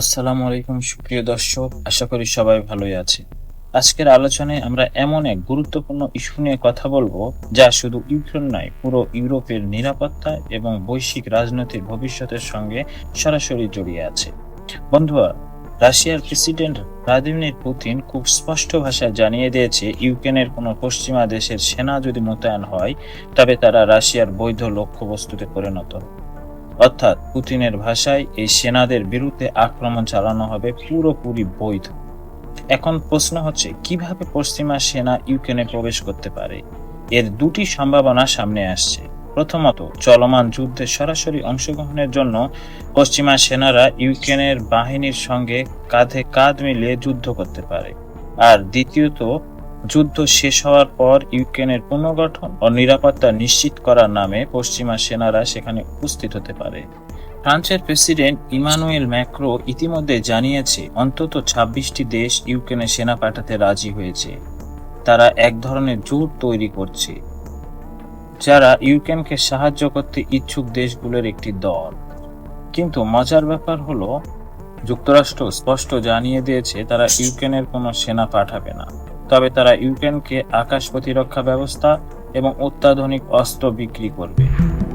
আসসালামু আলাইকুম, সুপ্রিয় দর্শক। আশা করি সবাই ভালোই আছে। আজকের আলোচনায় আমরা এমন এক গুরুত্বপূর্ণ ইস্যু নিয়ে কথা বলব, যা শুধু ইউক্রেন নয়, পুরো ইউরোপের নিরাপত্তা এবং বৈশ্বিক রাজনৈতিক ভবিষ্যতের সঙ্গে সরাসরি জড়িয়ে আছে। বন্ধুরা, রাশিয়ার প্রেসিডেন্ট ভ্লাদিমির পুতিন খুব স্পষ্ট ভাষায় জানিয়ে দিয়েছে, ইউক্রেনের কোনো পশ্চিমা দেশের সেনা যদি মোতায়েন হয়, তবে তারা রাশিয়ার বৈধ লক্ষ্যবস্তুতে পরিণত। হবে অর্থাৎ পুতিনের ভাষায় এই সেনাদের বিরুদ্ধে আক্রমণ চালানো হবে পুরোপুরি বৈধ। এখন প্রশ্ন হচ্ছে, কীভাবে পশ্চিমা সেনা ইউক্রেনে প্রবেশ করতে পারে? এর দুটি সম্ভাবনা সামনে আসছে। প্রথমত, চলমান যুদ্ধে সরাসরি অংশগ্রহণের জন্য পশ্চিমা সেনারা ইউক্রেনের বাহিনীর সঙ্গে কাঁধে কাঁধ মিলিয়ে যুদ্ধ করতে পারে। আর দ্বিতীয়ত যুদ্ধ শেষ হওয়ার পর ইউক্রেনের পুনর্গঠন ও নিরাপত্তা নিশ্চিত করার নামে পশ্চিমা সেনারা সেখানে উপস্থিত হতে পারে। ফ্রান্সের প্রেসিডেন্ট ইমানুয়েল ম্যাক্রো ইতিমধ্যে জানিয়েছে, অন্তত ছাব্বিশটি দেশ ইউক্রেনে সেনা পাঠাতে রাজি হয়েছে। তারা এক ধরনের জোট তৈরি করছে, যারা ইউক্রেনকে সাহায্য করতে ইচ্ছুক দেশগুলোর একটি দল। কিন্তু মজার ব্যাপার হলো, যুক্তরাষ্ট্র স্পষ্ট জানিয়ে দিয়েছে, তারা ইউক্রেনের কোনো সেনা পাঠাবে না। তবে তারা ইউক্রেনকে আকাশ প্রতিরক্ষা ব্যবস্থা এবং অত্যাধুনিক অস্ত্র বিক্রি করবে,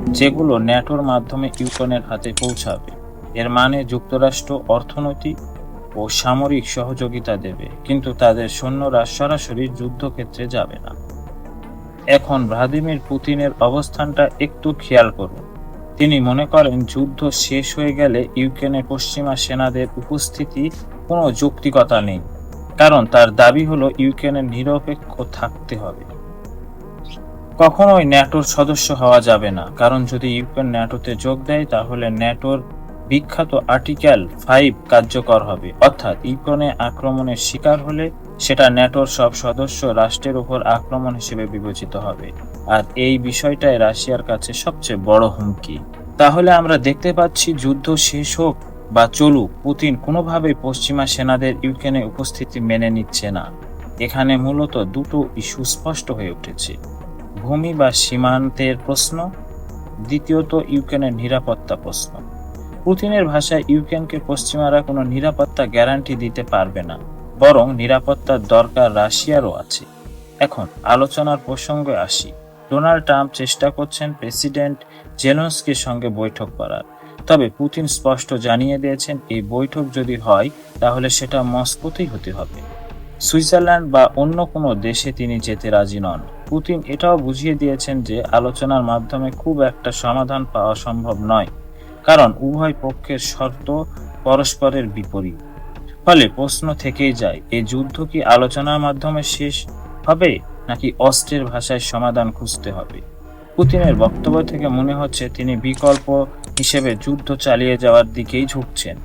যেগুলো ন্যাটোর মাধ্যমে ইউক্রেনের হাতে পৌঁছাবে। এর মানে যুক্তরাষ্ট্র অর্থনৈতিক ও সামরিক সহযোগিতা দেবে, কিন্তু তাদের সৈন্যরা সরাসরি যুদ্ধক্ষেত্রে যাবে না। এখন ভ্লাদিমির পুতিনের অবস্থানটা একটু খেয়াল করুন। তিনি মনে করেন যুদ্ধ শেষ হয়ে গেলে ইউক্রেনের পশ্চিমা সেনাদের উপস্থিতি কোনো যৌক্তিকতা নেই। কারণ তার দাবি হলো ইউক্রেনের নিরপেক্ষ থাকতে হবে। কখনোই ন্যাটোর সদস্য হওয়া যাবে না, কারণ যদি ইউক্রেন ন্যাটোতে যোগ দেয়, তাহলে ন্যাটোর বিখ্যাত আর্টিকেল ফাইভ কার্যকর হবে। অর্থাৎ ইউক্রেনে আক্রমণের শিকার হলে সেটা ন্যাটোর সব সদস্য রাষ্ট্রের উপর আক্রমণ হিসেবে বিবেচিত হবে। আর এই বিষয়টাই রাশিয়ার কাছে সবচেয়ে বড় হুমকি। তাহলে আমরা দেখতে পাচ্ছি যুদ্ধ শেষ হোক বা চলুক, পুতিন কোনোভাবেই পশ্চিমা সেনাদের ইউক্রেনে উপস্থিতি মেনে নিচ্ছে না। এখানে মূলত দুটো ইস্যু স্পষ্ট হয়ে উঠেছে। ভূমি বা সীমান্তের প্রশ্ন, দ্বিতীয়ত ইউক্রেনের নিরাপত্তা প্রশ্ন। পুতিনের ভাষায় ইউক্রেনকে পশ্চিমারা কোনো নিরাপত্তা গ্যারান্টি দিতে পারবে না, বরং নিরাপত্তার দরকার রাশিয়ারও আছে। এখন আলোচনার প্রসঙ্গে আসি। ডোনাল্ড ট্রাম্প চেষ্টা করছেন প্রেসিডেন্ট জেলন্সকির সঙ্গে বৈঠক করার। তবে পুতিন স্পষ্ট জানিয়ে দিয়েছেন, এই বৈঠক যদি হয়, তাহলে সেটা মস্কোতেই হতে হবে। সুইজারল্যান্ড বা অন্য কোনো দেশে তিনি যেতে রাজি নন। পুতিন এটাও বুঝিয়ে দিয়েছেন যে, আলোচনার মাধ্যমে খুব একটা সমাধান পাওয়া সম্ভব নয়, কারণ উভয় পক্ষের শর্ত পরস্পরের বিপরীত। ফলে প্রশ্ন থেকেই যায় এই যুদ্ধ কি আলোচনার মাধ্যমে শেষ হবে, নাকি অস্ত্রের ভাষায় সমাধান খুঁজতে হবে? পুতিনের বক্তব্য থেকে মনে হচ্ছে তিনি বিকল্প হিসেবে যুদ্ধ চালিয়ে যাওয়ার দিকেই ঝুঁকছেন।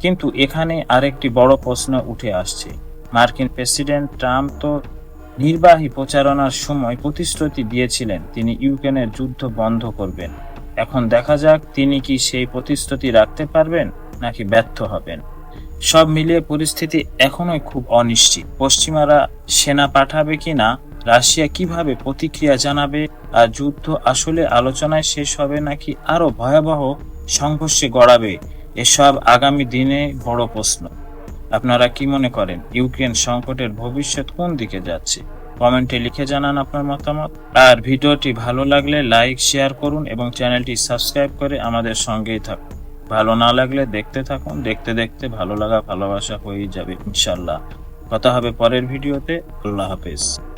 কিন্তু এখানে আরেকটি বড় প্রশ্ন উঠে আসছে। মার্কিন প্রেসিডেন্ট ট্রাম্প তো নির্বাহী প্রচারণার সময় প্রতিশ্রুতি দিয়েছিলেন তিনি ইউক্রেনের যুদ্ধ বন্ধ করবেন। এখন দেখা যাক তিনি কি সেই প্রতিশ্রুতি রাখতে পারবেন নাকি ব্যর্থ হবেন। সব মিলিয়ে পরিস্থিতি এখনোই খুব অনিশ্চিত। পশ্চিমারা সেনা পাঠাবে কিনা রাশিয়া কীভাবে প্রতিক্রিয়া জানাবে আর যুদ্ধ আসলে আলোচনায় শেষ হবে নাকি আরও ভয়াবহ সংঘর্ষে গড়াবে? এসব আগামী দিনে বড় প্রশ্ন। আপনারা কি মনে করেন ইউক্রেন সংকটের ভবিষ্যৎ কোন দিকে যাচ্ছে? কমেন্টে লিখে জানান আপনার মতামত। আর ভিডিওটি ভালো লাগলে লাইক, শেয়ার করুন এবং চ্যানেলটি সাবস্ক্রাইব করে আমাদের সঙ্গেই থাকুন। ভালো না লাগলে দেখতে থাকুন। দেখতে দেখতে ভালো লাগা, ভালোবাসা হয়েই যাবে ইনশাল্লাহ কথা হবে পরের ভিডিওতে। আল্লাহ হাফেজ।